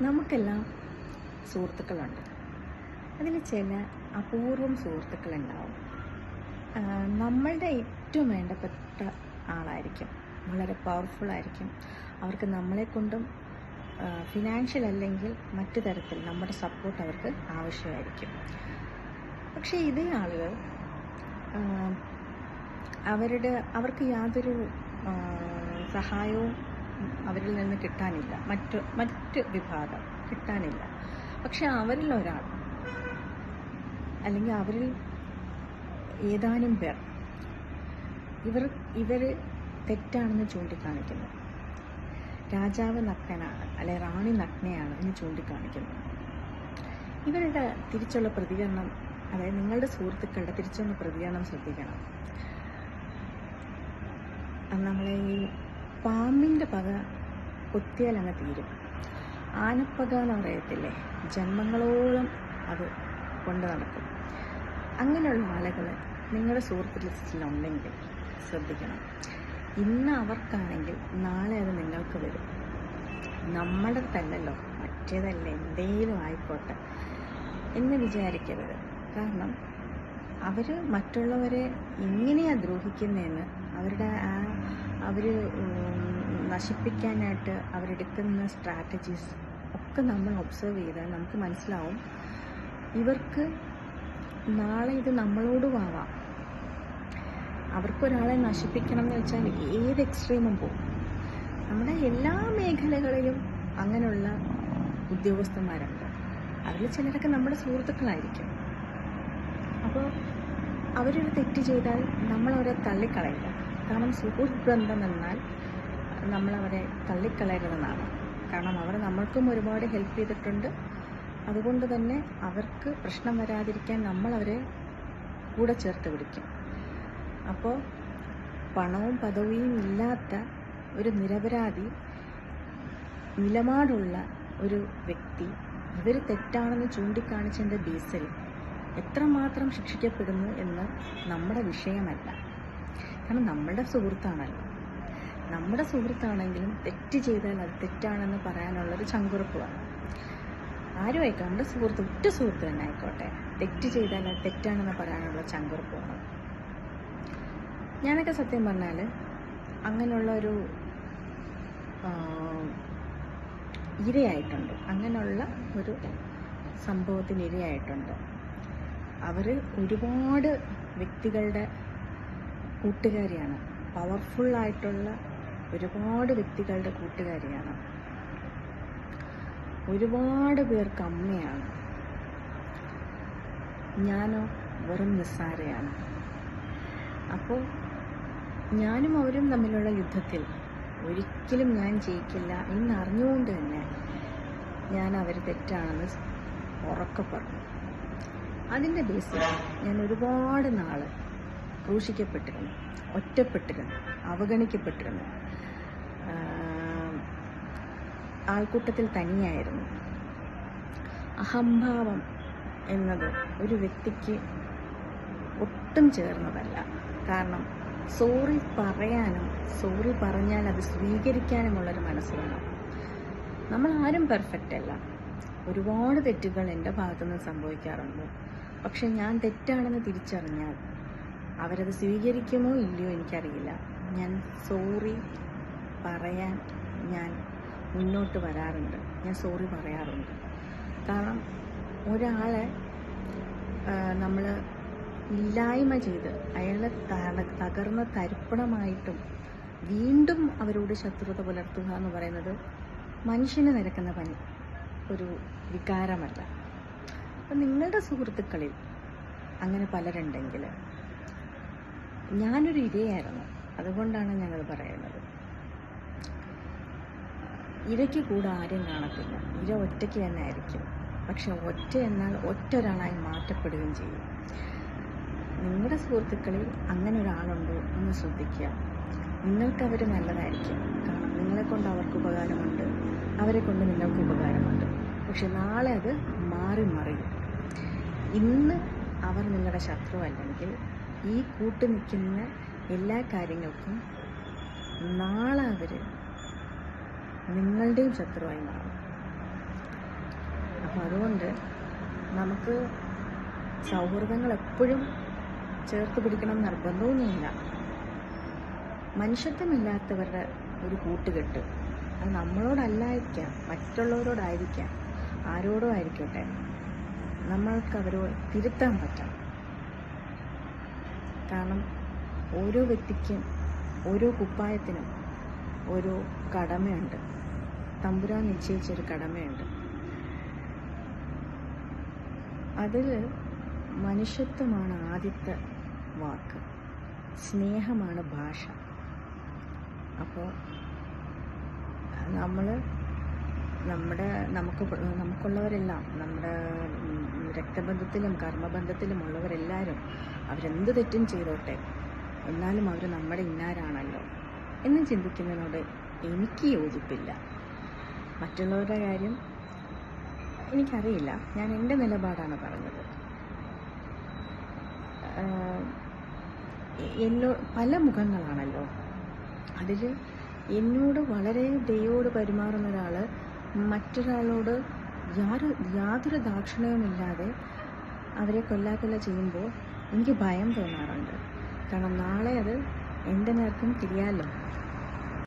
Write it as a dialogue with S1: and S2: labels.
S1: നമുക്കെല്ലാം സുഹൃത്തുക്കളുണ്ട്. അതിൽ ചില അപൂർവം സുഹൃത്തുക്കളുണ്ടാവും. നമ്മളുടെ ഏറ്റവും വേണ്ടപ്പെട്ട ആളായിരിക്കും. വളരെ പവർഫുൾ ആയിരിക്കും. അവർക്ക് നമ്മളെ കൊണ്ടും ഫിനാൻഷ്യൽ അല്ലെങ്കിൽ മറ്റു തരത്തിൽ നമ്മുടെ സപ്പോർട്ട് അവർക്ക് ആവശ്യമായിരിക്കും. പക്ഷേ ഇതേ ആളുകൾ അവരുടെ അവർക്ക് യാതൊരു സഹായവും അവരിൽ നിന്ന് കിട്ടാനില്ല. മറ്റു മറ്റ് വിഭാഗം കിട്ടാനില്ല. പക്ഷെ അവരിൽ ഒരാൾ അല്ലെങ്കിൽ അവരിൽ ഏതാനും പേർ ഇവർ ഇവർ തെറ്റാണെന്ന് ചൂണ്ടിക്കാണിക്കുന്നു. രാജാവ് നഗ്നനാണ് അല്ലെ റാണി നഗ്നയാണ് എന്ന് ചൂണ്ടിക്കാണിക്കുന്നു. ഇവരുടെ തിരിച്ചുള്ള പ്രതികരണം അതായത് നിങ്ങളുടെ സുഹൃത്തുക്കളുടെ തിരിച്ചുള്ള പ്രതികരണം ശ്രദ്ധിക്കണം. നമ്മളെ ഈ പാമ്പിന്റെ പക കൊത്തിയാൽ അങ്ങ് തീരും. ആനപ്പക എന്ന് പറയത്തില്ലേ ജന്മങ്ങളോളം അത് കൊണ്ട് നടക്കും. അങ്ങനെയുള്ള ആളുകൾ നിങ്ങളുടെ സുഹൃത്ത് ലിസ്റ്റിലുണ്ടെങ്കിൽ ശ്രദ്ധിക്കണം. ഇന്ന് അവർക്കാണെങ്കിൽ നാളെ അത് നിങ്ങൾക്ക് വരും. നമ്മുടെ തല്ലല്ലോ മറ്റേതല്ല എന്തെങ്കിലും ആയിക്കോട്ടെ എന്ന് വിചാരിക്കരുത്. കാരണം അവർ മറ്റുള്ളവരെ എങ്ങനെയാണ് ദ്രോഹിക്കുന്നതെന്ന് അവരുടെ ആ അവർ നശിപ്പിക്കാനായിട്ട് അവരെടുക്കുന്ന സ്ട്രാറ്റജീസ് ഒക്കെ നമ്മൾ ഒബ്സർവ് ചെയ്താൽ നമുക്ക് മനസ്സിലാവും. ഇവർക്ക് നാളെ ഇത് നമ്മളോടും ആവാം അവർക്കൊരാളെ നശിപ്പിക്കണം എന്ന് വെച്ചാൽ ഏത് എക്സ്ട്രീമും പോകും നമ്മുടെ എല്ലാ മേഖലകളിലും അങ്ങനെയുള്ള ഉദ്യോഗസ്ഥന്മാരുണ്ട്. അതിൽ ചിലരൊക്കെ നമ്മുടെ സുഹൃത്തുക്കളായിരിക്കും. അപ്പോൾ അവരൊരു തെറ്റ് ചെയ്താൽ നമ്മളവരെ തള്ളിക്കളയില്ല കാരണം സുഹൃത്ത് ബന്ധം എന്നാൽ നമ്മളവരെ തള്ളിക്കളയരുതെന്നാണ്. കാരണം അവർ നമ്മൾക്കും ഒരുപാട് ഹെൽപ്പ് ചെയ്തിട്ടുണ്ട്. അതുകൊണ്ട് തന്നെ അവർക്ക് പ്രശ്നം വരാതിരിക്കാൻ നമ്മളവരെ കൂടെ ചേർത്ത് പിടിക്കും. അപ്പോൾ പണവും പദവിയും ഇല്ലാത്ത ഒരു നിരപരാധി നിലപാടുള്ള ഒരു വ്യക്തി ഇവർ തെറ്റാണെന്ന് ചൂണ്ടിക്കാണിച്ചതിന്റെ ബേസിൽ എത്രമാത്രം ശിക്ഷിക്കപ്പെടുന്നു എന്ന് നമ്മുടെ വിഷയമല്ല. കാരണം നമ്മളുടെ സുഹൃത്താണല്ലോ. നമ്മുടെ സുഹൃത്താണെങ്കിലും തെറ്റ് ചെയ്താൽ അത് തെറ്റാണെന്ന് പറയാനുള്ളൊരു ചങ്കുറപ്പ് വേണം ആരും ആയിക്കോട്ടെ നമ്മുടെ സുഹൃത്ത് ഒറ്റ സുഹൃത്ത് തന്നെ ആയിക്കോട്ടെ. തെറ്റ് ചെയ്താൽ അത് തെറ്റാണെന്ന് പറയാനുള്ള ചങ്കുറപ്പ് വേണം ഞാനൊക്കെ സത്യം പറഞ്ഞാൽ അങ്ങനെയുള്ള ഒരു ഇരയായിട്ടുണ്ട്. അങ്ങനെയുള്ള ഒരു സംഭവത്തിന് ഇരയായിട്ടുണ്ട് അവർ ഒരുപാട് വ്യക്തികളുടെ കൂട്ടുകാരിയാണ്. പവർഫുള്ളായിട്ടുള്ള ഒരുപാട് വ്യക്തികളുടെ കൂട്ടുകാരിയാണ്. ഒരുപാട് പേർക്ക് അമ്മയാണ്. ഞാനോ വെറും നിസ്സാരയാണ്. അപ്പോൾ ഞാനും അവരും തമ്മിലുള്ള യുദ്ധത്തിൽ ഒരിക്കലും ഞാൻ ജയിക്കില്ല എന്നറിഞ്ഞുകൊണ്ട് തന്നെ ഞാൻ അവർ തെറ്റാണെന്ന് ഉറക്കെ പറഞ്ഞു. അതിന്റെ ബേസിൽ ഞാൻ ഒരുപാട് നാൾ ക്രൂശിക്കപ്പെട്ടിരുന്നു ഒറ്റപ്പെട്ടിരുന്നു അവഗണിക്കപ്പെട്ടിരുന്നു. ആൾക്കൂട്ടത്തിൽ തനിയായിരുന്നു. അഹംഭാവം എന്നത് ഒരു വ്യക്തിക്ക് ഒട്ടും ചേർന്നതല്ല. കാരണം സോറി പറയാനും സോറി പറഞ്ഞാൽ അത് സ്വീകരിക്കാനുമുള്ളൊരു മനസ്സ് വേണം നമ്മൾ ആരും പെർഫെക്റ്റ് അല്ല. ഒരുപാട് തെറ്റുകൾ എന്റെ ഭാഗത്തുനിന്ന് സംഭവിക്കാറുണ്ട്. പക്ഷെ ഞാൻ തെറ്റാണെന്ന് തിരിച്ചറിഞ്ഞാൽ അവരത് സ്വീകരിക്കുമോ ഇല്ലയോ എനിക്കറിയില്ല. ഞാൻ സോറി പറയാൻ ഞാൻ മുന്നോട്ട് വരാറുണ്ട്. ഞാൻ സോറി പറയാറുണ്ട്. കാരണം ഒരാളെ നമ്മൾ ഇല്ലായ്മ ചെയ്ത് അയാളെ തകർന്ന തരിപ്പണമായിട്ടും വീണ്ടും അവരോട് ശത്രുത പുലർത്തുക എന്ന് പറയുന്നത് മനുഷ്യന് നിരക്കുന്ന പനി ഒരു വികാരമല്ല. അപ്പം നിങ്ങളുടെ സുഹൃത്തുക്കളിൽ അങ്ങനെ പലരുണ്ടെങ്കിൽ ഞാനൊരു ഇരയായിരുന്നു. അതുകൊണ്ടാണ് ഞങ്ങൾ പറയുന്നത്. ഇരയ്ക്ക് കൂടെ ആരും കാണത്തില്ല. ഇര ഒറ്റയ്ക്ക് തന്നെ ആയിരിക്കും. പക്ഷെ ഒറ്റ എന്നാൽ ഒറ്റ ഒരാളായി മാറ്റപ്പെടുകയും ചെയ്യും. നിങ്ങളുടെ സുഹൃത്തുക്കളിൽ അങ്ങനെ ഒരാളുണ്ടോ എന്ന് ശ്രദ്ധിക്കുക. നിങ്ങൾക്ക് അവർ നല്ലതായിരിക്കും. കാരണം നിങ്ങളെ കൊണ്ട് അവർക്ക് ഉപകാരമുണ്ട്. അവരെ കൊണ്ട് നിങ്ങൾക്ക് ഉപകാരമുണ്ട്. പക്ഷെ നാളെ അത് മാറി മറിയും. ഇന്ന് അവർ നിങ്ങളുടെ ശത്രു അല്ലെങ്കിൽ ഈ കൂട്ടു നിൽക്കുന്ന എല്ലാ കാര്യങ്ങൾക്കും നാളെ അവർ നിങ്ങളുടെയും ശത്രുവായി മാറും. അപ്പം അതുകൊണ്ട് നമുക്ക് സൗഹൃദങ്ങൾ എപ്പോഴും ചേർത്ത് പിടിക്കണം നിർബന്ധമൊന്നുമില്ല. മനുഷ്യത്വമില്ലാത്തവരുടെ ഒരു കൂട്ടുകെട്ട്. അത് നമ്മളോടല്ലായിരിക്കാം മറ്റുള്ളവരോടായിരിക്കാം ആരോടും ആയിരിക്കട്ടെ. നമ്മൾക്ക് അവരോട് തിരുത്താൻ പറ്റണം കാരണം ഓരോ വ്യക്തിക്കും ഓരോ കുപ്പായത്തിനും ഓരോ കടമയുണ്ട്. തമ്പുരാൻ നിശ്ചയിച്ചൊരു കടമയുണ്ട്. അതിൽ മനുഷ്യത്വമാണ് ആദ്യത്തെ വാക്ക്. സ്നേഹമാണ് ഭാഷ. അപ്പോൾ നമ്മൾ നമ്മുടെ നമുക്ക് നമുക്കുള്ളവരെല്ലാം നമ്മുടെ രക്തബന്ധത്തിലും കർമ്മബന്ധത്തിലും ഉള്ളവരെല്ലാവരും അവരെന്ത് തെറ്റും ചെയ്തോട്ടെ എന്നാലും അവർ നമ്മുടെ ഇന്നാരാണല്ലോ എന്ന് ചിന്തിക്കുന്നതിനോട് എനിക്ക് യോജിപ്പില്ല. മറ്റുള്ളവരുടെ കാര്യം എനിക്കറിയില്ല. ഞാൻ എന്റെ നിലപാടാണ് പറഞ്ഞത്. എന്നോ പല മുഖങ്ങളാണല്ലോ. അതിൽ എന്നോട് വളരെ ദയോട് പെരുമാറുന്ന ഒരാൾ മറ്റൊരാളോട് യാതൊരു യാതൊരു ദാക്ഷിണ്യവുമില്ലാതെ അവരെ കൊല്ലാക്കൊല്ല ചെയ്യുമ്പോൾ എനിക്ക് ഭയം തോന്നാറുണ്ട്. കാരണം നാളെ അത് എന്റെ നേർക്കും തിരിയാലോ